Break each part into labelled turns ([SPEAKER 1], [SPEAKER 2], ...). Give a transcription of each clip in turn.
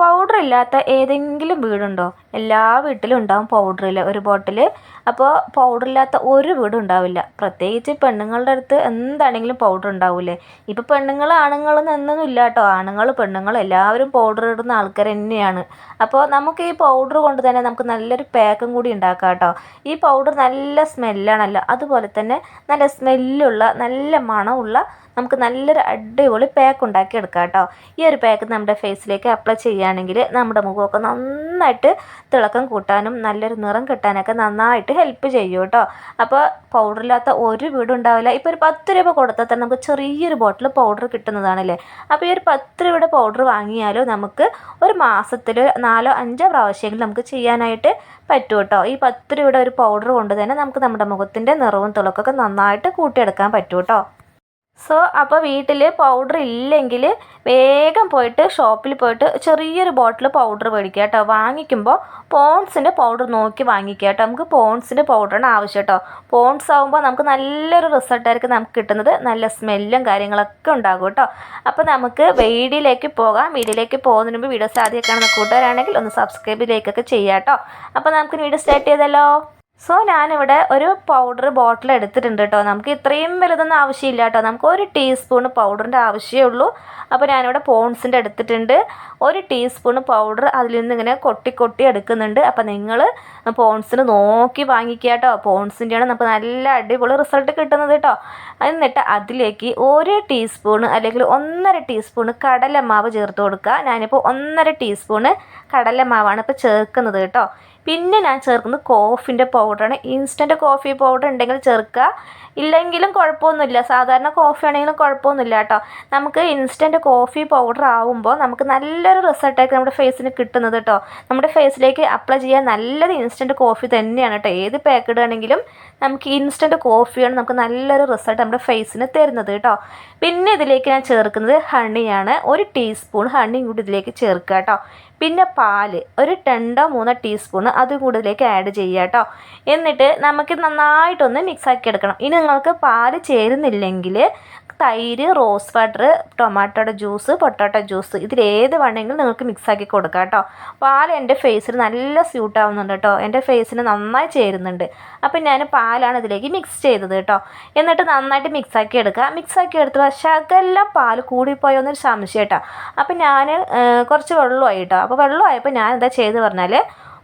[SPEAKER 1] পাও പൗഡർ ഇല്ലാത്ത ഏതെങ്കിലും വീടുണ്ടോ? എല്ലാ വീട്ടിലും ഉണ്ടാവും പൗഡറിൽ ഒരു ബോട്ടിൽ അപ്പോൾ പൗഡർ ഇല്ലാത്ത ഒരു വീടും ഉണ്ടാവില്ല. പ്രത്യേകിച്ച് പെണ്ണുങ്ങളുടെ അടുത്ത് എന്താണെങ്കിലും പൗഡർ ഉണ്ടാവില്ലേ ഇപ്പോൾ പെണ്ണുങ്ങൾ ആണുങ്ങൾ എന്നൊന്നും ഇല്ല കേട്ടോ. ആണുങ്ങൾ പെണ്ണുങ്ങൾ എല്ലാവരും പൗഡർ ഇടുന്ന ആൾക്കാർ തന്നെയാണ്. അപ്പോൾ നമുക്ക് ഈ പൗഡർ കൊണ്ട് തന്നെ നമുക്ക് നല്ലൊരു പാക്കും കൂടി ഉണ്ടാക്കാം കേട്ടോ. ഈ പൗഡർ നല്ല സ്മെല്ലാണല്ലോ അതുപോലെ തന്നെ നല്ല സ്മെല്ലുള്ള നല്ല മണമുള്ള നമുക്ക് നല്ലൊരു അടിപൊളി പാക്ക് ഉണ്ടാക്കി എടുക്കാം കേട്ടോ. ഈ ഒരു പാക്ക് നമ്മുടെ ഫേസിലേക്ക് അപ്ലൈ ചെയ്യുകയാണെങ്കിൽ നമ്മുടെ മുഖമൊക്കെ നന്നായിട്ട് തിളക്കം കൂട്ടാനും നല്ലൊരു നിറം കിട്ടാനൊക്കെ നന്നായിട്ട് ഹെൽപ്പ് ചെയ്യും കേട്ടോ. അപ്പോൾ പൗഡർ ഇല്ലാത്ത ഒരു വീടും ഉണ്ടാവില്ല. ഇപ്പോൾ ഒരു പത്ത് രൂപ കൊടുത്താൽ തന്നെ നമുക്ക് ചെറിയൊരു ബോട്ടിൽ പൗഡർ കിട്ടുന്നതാണല്ലേ? അപ്പോൾ ഈ ഒരു പത്ത് രൂപയുടെ പൗഡർ വാങ്ങിയാലോ നമുക്ക് ഒരു മാസത്തിൽ നാലോ അഞ്ചോ പ്രാവശ്യമെങ്കിലും നമുക്ക് ചെയ്യാനായിട്ട് പറ്റും കേട്ടോ. ഈ പത്ത് രൂപയുടെ ഒരു പൗഡർ കൊണ്ട് തന്നെ നമുക്ക് നമ്മുടെ മുഖത്തിന്റെ നിറവും തിളക്കമൊക്കെ നന്നായിട്ട് കൂട്ടിയെടുക്കാൻ പറ്റും കേട്ടോ. സോ അപ്പോൾ വീട്ടിൽ പൗഡർ ഇല്ലെങ്കിൽ വേഗം പോയിട്ട് ഷോപ്പിൽ പോയിട്ട് ചെറിയൊരു ബോട്ടിൽ പൗഡർ മേടിക്കുക കേട്ടോ. വാങ്ങിക്കുമ്പോൾ പോൺസിന്റെ പൗഡർ നോക്കി വാങ്ങിക്കുക കേട്ടോ. നമുക്ക് പോൺസിന്റെ പൗഡറാണ് ആവശ്യം കേട്ടോ. പോൺസ് ആകുമ്പോൾ നമുക്ക് നല്ലൊരു റിസൾട്ടായിരിക്കും നമുക്ക് കിട്ടുന്നത്. നല്ല സ്മെല്ലും കാര്യങ്ങളൊക്കെ ഉണ്ടാകും കേട്ടോ. അപ്പോൾ നമുക്ക് വീഡിയോയിലേക്ക് പോകാം. വീഡിയോയിലേക്ക് പോകുന്നതിന് മുമ്പ് വീഡിയോ ആദ്യം കാണുന്ന കൂട്ടുകാരാണെങ്കിൽ ഒന്ന് സബ്സ്ക്രൈബിലേക്കൊക്കെ ചെയ്യാം കേട്ടോ. അപ്പോൾ നമുക്ക് വീഡിയോ സ്റ്റാർട്ട് ചെയ്തല്ലോ സോ ഞാനിവിടെ ഒരു പൗഡർ ബോട്ടിൽ എടുത്തിട്ടുണ്ട് കേട്ടോ നമുക്ക് ഇത്രയും വലുതൊന്നും ആവശ്യമില്ല കേട്ടോ നമുക്ക് ഒരു ടീസ്പൂൺ പൗഡറിന്റെ ആവശ്യമേ ഉള്ളൂ. അപ്പോൾ ഞാനിവിടെ പോൺസിന്റെ എടുത്തിട്ടുണ്ട്. ഒരു ടീസ്പൂൺ പൗഡർ അതിൽ നിന്ന് ഇങ്ങനെ കൊട്ടി കൊട്ടി എടുക്കുന്നുണ്ട്. അപ്പോൾ നിങ്ങൾ പോൺസിന് നോക്കി വാങ്ങിക്കുക കേട്ടോ പോൺസിന്റെയാണ് നമുക്ക് നല്ല അടിപൊളി റിസൾട്ട് കിട്ടുന്നത് കേട്ടോ എന്നിട്ട് അതിലേക്ക് ഒരു ടീസ്പൂൺ അല്ലെങ്കിൽ ഒന്നര ടീസ്പൂൺ കടലമാവ് ചേർത്ത് കൊടുക്കുക. ഞാനിപ്പോൾ ഒന്നര ടീസ്പൂണ് കടലമാവാണ് ഇപ്പോൾ ചേർക്കുന്നത് കേട്ടോ പിന്നെ ഞാൻ ചേർക്കുന്നത് കോഫിന്റെ പൗഡറാണ്. ഇൻസ്റ്റന്റ് കോഫി പൗഡർ ഉണ്ടെങ്കിൽ ചേർക്കുക. ഇല്ലെങ്കിലും കുഴപ്പമൊന്നുമില്ല. സാധാരണ കോഫി ആണെങ്കിലും കുഴപ്പമൊന്നുമില്ല കേട്ടോ. നമുക്ക് ഇൻസ്റ്റന്റ് കോഫി പൗഡർ ആവുമ്പോൾ നമുക്ക് നല്ലൊരു റിസൾട്ടായിരിക്കും നമ്മുടെ ഫേസിന് കിട്ടുന്നത് കേട്ടോ. നമ്മുടെ ഫേസിലേക്ക് അപ്ലൈ ചെയ്യാൻ നല്ലത് ഇൻസ്റ്റന്റ് കോഫി തന്നെയാണ് കേട്ടോ. ഏത് പാക്കഡ് ആണെങ്കിലും നമുക്ക് ഇൻസ്റ്റന്റ് കോഫിയാണ് നമുക്ക് നല്ലൊരു റിസൾട്ട് നമ്മുടെ ഫേസിന് തരുന്നത് കേട്ടോ. പിന്നെ ഇതിലേക്ക് ഞാൻ ചേർക്കുന്നത് ഹണിയാണ്. ഒരു ടീസ്പൂൺ ഹണി കൂടി ഇതിലേക്ക് ചേർക്കുക കേട്ടോ. പിന്നെ പാൽ ഒരു രണ്ടോ മൂന്നോ ടീസ്പൂണ് അതും കൂടുതലേക്ക് ആഡ് ചെയ്യുക കേട്ടോ എന്നിട്ട് നമുക്ക് നന്നായിട്ടൊന്ന് മിക്സ് ആക്കി എടുക്കണം. ഇനി നിങ്ങൾക്ക് പാൽ ചേരുന്നില്ലെങ്കിൽ തൈര് റോസ് വാട്ടർ ടൊമാറ്റോയുടെ ജ്യൂസ് പൊട്ടാറ്റോ ജ്യൂസ് ഇതിലേത് വേണമെങ്കിലും നിങ്ങൾക്ക് മിക്സാക്കി കൊടുക്കാം കേട്ടോ പാൽ എന്റെ ഫേസിന് നല്ല സ്യൂട്ട് ആവുന്നുണ്ട് കേട്ടോ എന്റെ ഫേസിന് നന്നായി ചേരുന്നുണ്ട്. അപ്പം ഞാൻ പാലാണ് ഇതിലേക്ക് മിക്സ് ചെയ്തത് കേട്ടോ എന്നിട്ട് നന്നായിട്ട് മിക്സാക്കി എടുക്കുക. മിക്സാക്കി എടുത്ത് ശകലം പാൽ കൂടിപ്പോയോ എന്നൊരു സംശയം കേട്ടോ അപ്പം ഞാൻ കുറച്ച് വെള്ളമായി കേട്ടോ അപ്പോൾ വെള്ളമായപ്പോൾ ഞാൻ എന്താ ചെയ്ത് പറഞ്ഞാൽ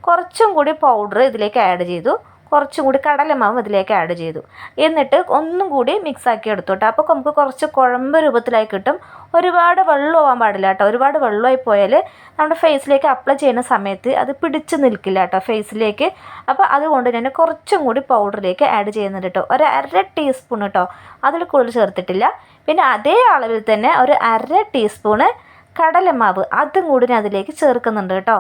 [SPEAKER 1] കുറച്ചും കൂടി പൗഡർ ഇതിലേക്ക് ആഡ് ചെയ്തു. കുറച്ചും കൂടി കടലമാവും ഇതിലേക്ക് ആഡ് ചെയ്തു. എന്നിട്ട് ഒന്നും കൂടി മിക്സ് ആക്കി എടുത്തു കേട്ടോ അപ്പോൾ നമുക്ക് കുറച്ച് കുഴമ്പ് രൂപത്തിലായി കിട്ടും. ഒരുപാട് വെള്ളമാവാൻ പാടില്ല കേട്ടോ ഒരുപാട് വെള്ളമായി പോയാൽ നമ്മുടെ ഫേസിലേക്ക് അപ്ലൈ ചെയ്യുന്ന സമയത്ത് അത് പിടിച്ച് നിൽക്കില്ല കേട്ടോ ഫേസിലേക്ക് അപ്പോൾ അതുകൊണ്ട് ഞാൻ കുറച്ചും കൂടി പൗഡറിലേക്ക് ആഡ് ചെയ്യുന്നുണ്ട് കേട്ടോ ഒരു അര ടീസ്പൂൺ കേട്ടോ അതിൽ കൂടുതൽ ചേർത്തിട്ടില്ല. പിന്നെ അതേ അളവിൽ തന്നെ ഒരു അര ടീസ്പൂണ് കടലമാവ് അതും കൂടി ഞാൻ അതിലേക്ക് ചേർക്കുന്നുണ്ട് കേട്ടോ.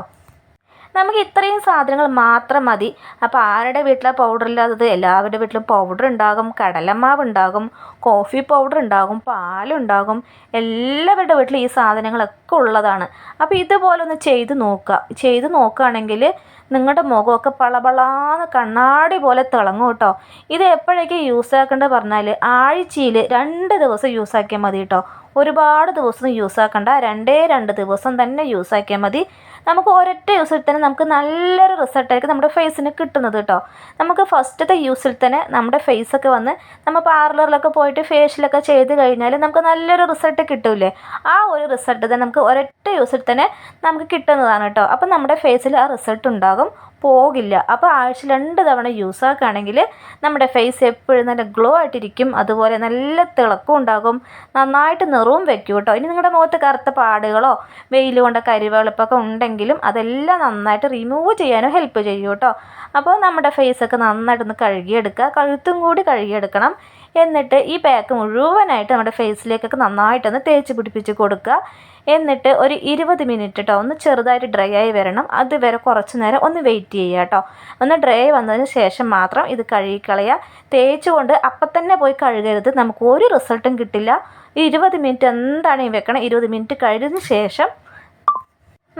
[SPEAKER 1] നമുക്ക് ഇത്രയും സാധനങ്ങൾ മാത്രം മതി. അപ്പോൾ ആരുടെ വീട്ടിലെ പൗഡർ ഇല്ലാത്തത്? എല്ലാവരുടെ വീട്ടിലും പൗഡർ ഉണ്ടാകും കടലമാവ് ഉണ്ടാകും കോഫി പൗഡർ ഉണ്ടാകും പാലുണ്ടാകും എല്ലാവരുടെ വീട്ടിലും ഈ സാധനങ്ങളൊക്കെ ഉള്ളതാണ്. അപ്പോൾ ഇതുപോലെ ഒന്ന് ചെയ്ത് നോക്കുക. ചെയ്ത് നോക്കുകയാണെങ്കിൽ നിങ്ങളുടെ മുഖമൊക്കെ പളപളാന്ന് കണ്ണാടി പോലെ തിളങ്ങും കേട്ടോ. ഇത് എപ്പോഴൊക്കെ യൂസ് ആക്കേണ്ടത് പറഞ്ഞാൽ ആഴ്ചയിൽ രണ്ട് ദിവസം യൂസ് ആക്കിയാൽ മതി കേട്ടോ. ഒരുപാട് ദിവസം യൂസ് ആക്കണ്ട. രണ്ടേ രണ്ട് ദിവസം തന്നെ യൂസ് ആക്കിയാൽ മതി. നമുക്ക് ഒരൊറ്റ യൂസിൽ തന്നെ നമുക്ക് നല്ലൊരു റിസൾട്ടായിരിക്കും നമ്മുടെ ഫേസിന് കിട്ടുന്നത് കേട്ടോ നമുക്ക് ഫസ്റ്റത്തെ യൂസിൽ തന്നെ നമ്മുടെ ഫേസൊക്കെ വന്ന് നമ്മൾ പാർലറിലൊക്കെ പോയിട്ട് ഫേഷ്യലൊക്കെ ചെയ്ത് കഴിഞ്ഞാൽ നമുക്ക് നല്ലൊരു റിസൾട്ട് കിട്ടില്ലേ? ആ ഒരു റിസൾട്ട് തന്നെ നമുക്ക് ഒരൊറ്റ യൂസിൽ തന്നെ നമുക്ക് കിട്ടുന്നതാണ് കേട്ടോ അപ്പം നമ്മുടെ ഫേസിൽ ആ റിസൾട്ട് ഉണ്ടാകും. പോകില്ല. അപ്പോൾ ആഴ്ച രണ്ട് തവണ യൂസ് ആക്കുകയാണെങ്കിൽ നമ്മുടെ ഫേസ് എപ്പോഴും നല്ല ഗ്ലോ ആയിട്ടിരിക്കും. അതുപോലെ നല്ല തിളക്കം ഉണ്ടാകും. നന്നായിട്ട് നിറവും വെക്കും കേട്ടോ. ഇനി നിങ്ങളുടെ മുഖത്ത് കറുത്ത പാടുകളോ വെയിൽ കൊണ്ട് കരിവെളുപ്പൊക്കെ ഉണ്ടെങ്കിലും അതെല്ലാം നന്നായിട്ട് റിമൂവ് ചെയ്യാനും ഹെൽപ്പ് ചെയ്യും കേട്ടോ. അപ്പോൾ നമ്മുടെ ഫേസൊക്കെ നന്നായിട്ടൊന്ന് കഴുകിയെടുക്കുക. കഴുത്തും കൂടി കഴുകിയെടുക്കണം. എന്നിട്ട് ഈ പാക്ക് മുഴുവനായിട്ട് നമ്മുടെ ഫേസിലേക്കൊക്കെ നന്നായിട്ടൊന്ന് തേച്ച് പിടിപ്പിച്ച് കൊടുക്കുക. എന്നിട്ട് ഒരു ഇരുപത് മിനിറ്റ് കേട്ടോ ഒന്ന് ചെറുതായിട്ട് ഡ്രൈ ആയി വരണം. അതുവരെ കുറച്ച് നേരം ഒന്ന് വെയിറ്റ് ചെയ്യുക കേട്ടോ ഒന്ന് ഡ്രൈ വന്നതിന് ശേഷം മാത്രം ഇത് കഴുകിക്കളയുക. തേച്ചുകൊണ്ട് അപ്പം തന്നെ പോയി കഴുകരുത്. നമുക്ക് ഒരു റിസൾട്ടും കിട്ടില്ല. ഇരുപത് മിനിറ്റ് എന്താണെങ്കിലും വെക്കണം? ഇരുപത് മിനിറ്റ് കഴിഞ്ഞതിന് ശേഷം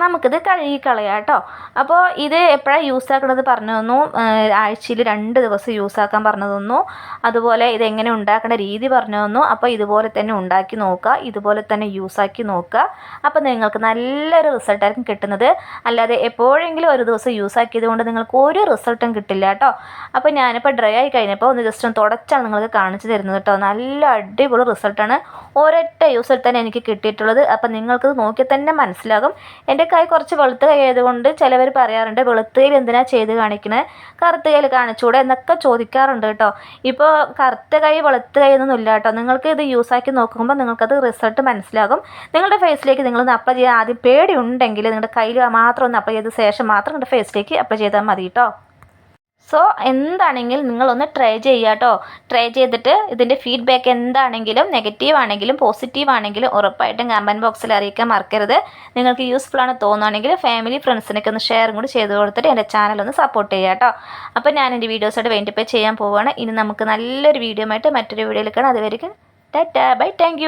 [SPEAKER 1] നമുക്കിത് കഴുകിക്കളയാം കേട്ടോ. അപ്പോൾ ഇത് എപ്പോഴാണ് യൂസ് ആക്കണത് പറഞ്ഞു തന്നു. ആഴ്ചയിൽ രണ്ട് ദിവസം യൂസ് ആക്കാൻ പറഞ്ഞു തന്നു. അതുപോലെ ഇതെങ്ങനെ ഉണ്ടാക്കേണ്ട രീതി പറഞ്ഞു തന്നു. അപ്പോൾ ഇതുപോലെ തന്നെ ഉണ്ടാക്കി നോക്കുക. ഇതുപോലെ തന്നെ യൂസ് ആക്കി നോക്കുക. അപ്പോൾ നിങ്ങൾക്ക് നല്ലൊരു റിസൾട്ടായിരിക്കും കിട്ടുന്നത്. അല്ലാതെ എപ്പോഴെങ്കിലും ഒരു ദിവസം യൂസ് ആക്കിയത് കൊണ്ട് നിങ്ങൾക്ക് ഒരു റിസൾട്ടും കിട്ടില്ല കേട്ടോ. അപ്പോൾ ഞാനിപ്പോൾ ഡ്രൈ ആയി കഴിഞ്ഞപ്പോൾ ഒന്ന് ജസ്റ്റ് ഒന്ന് തുടച്ചാണ് നിങ്ങൾക്ക് കാണിച്ചു തരുന്നത് കേട്ടോ. നല്ല അടിപൊളി റിസൾട്ടാണ് ഒരൊറ്റ യൂസിൽ തന്നെ എനിക്ക് കിട്ടിയിട്ടുള്ളത്. അപ്പോൾ നിങ്ങൾക്കത് നോക്കിയാൽ തന്നെ മനസ്സിലാകും. എന്റെ കൈ കുറച്ച് വെളുത്ത കൈ ആയതുകൊണ്ട് ചിലവർ പറയാറുണ്ട് വെളുത്ത കൈയിൽ എന്തിനാ ചെയ്ത് കാണിക്കണേ? കറുത്ത കയ്യിൽ കാണിച്ചുകൂടെ എന്നൊക്കെ ചോദിക്കാറുണ്ട് കേട്ടോ. ഇപ്പോൾ കറുത്ത കൈ വെളുത്ത കൈ ഒന്നും ഇല്ല കേട്ടോ. നിങ്ങൾക്ക് ഇത് യൂസ് ആക്കി നോക്കുമ്പോൾ നിങ്ങൾക്കത് റിസൾട്ട് മനസ്സിലാകും. നിങ്ങളുടെ ഫേസിലേക്ക് നിങ്ങൾ നിങ്ങളൊന്ന് അപ്ലൈ ചെയ്യാൻ ആദ്യം പേടി ഉണ്ടെങ്കിൽ നിങ്ങളുടെ കയ്യിൽ മാത്രം ഒന്ന് അപ്ലൈ ചെയ്ത ശേഷം മാത്രം നിങ്ങളുടെ ഫേസിലേക്ക് അപ്ലൈ ചെയ്താൽ മതി കേട്ടോ. സോ എന്താണെങ്കിലും നിങ്ങളൊന്ന് ട്രൈ ചെയ്യുക കേട്ടോ ട്രൈ ചെയ്തിട്ട് ഇതിന്റെ ഫീഡ്ബാക്ക് എന്താണെങ്കിലും നെഗറ്റീവ് ആണെങ്കിലും പോസിറ്റീവ് ആണെങ്കിലും ഉറപ്പായിട്ടും കമന്റ് ബോക്സിൽ അറിയിക്കാൻ മറക്കരുത്. നിങ്ങൾക്ക് യൂസ്ഫുൾ ആണ് തോന്നുകയാണെങ്കിൽ ഫാമിലി ഫ്രണ്ട്സിനൊക്കെ ഒന്ന് ഷെയറും കൂടി ചെയ്ത് കൊടുത്തിട്ട് എന്റെ ചാനൽ ഒന്ന് സപ്പോർട്ട് ചെയ്യുക കേട്ടോ അപ്പോൾ ഞാൻ എന്റെ വീഡിയോസായിട്ട് വേണ്ടിപ്പോൾ ചെയ്യാൻ പോവുകയാണ്. ഇനി നമുക്ക് നല്ലൊരു വീഡിയോ ആയിട്ട് മറ്റൊരു വീഡിയോയിൽ കാണാം. അതുവരെയും ടാറ്റാ ബൈ താങ്ക്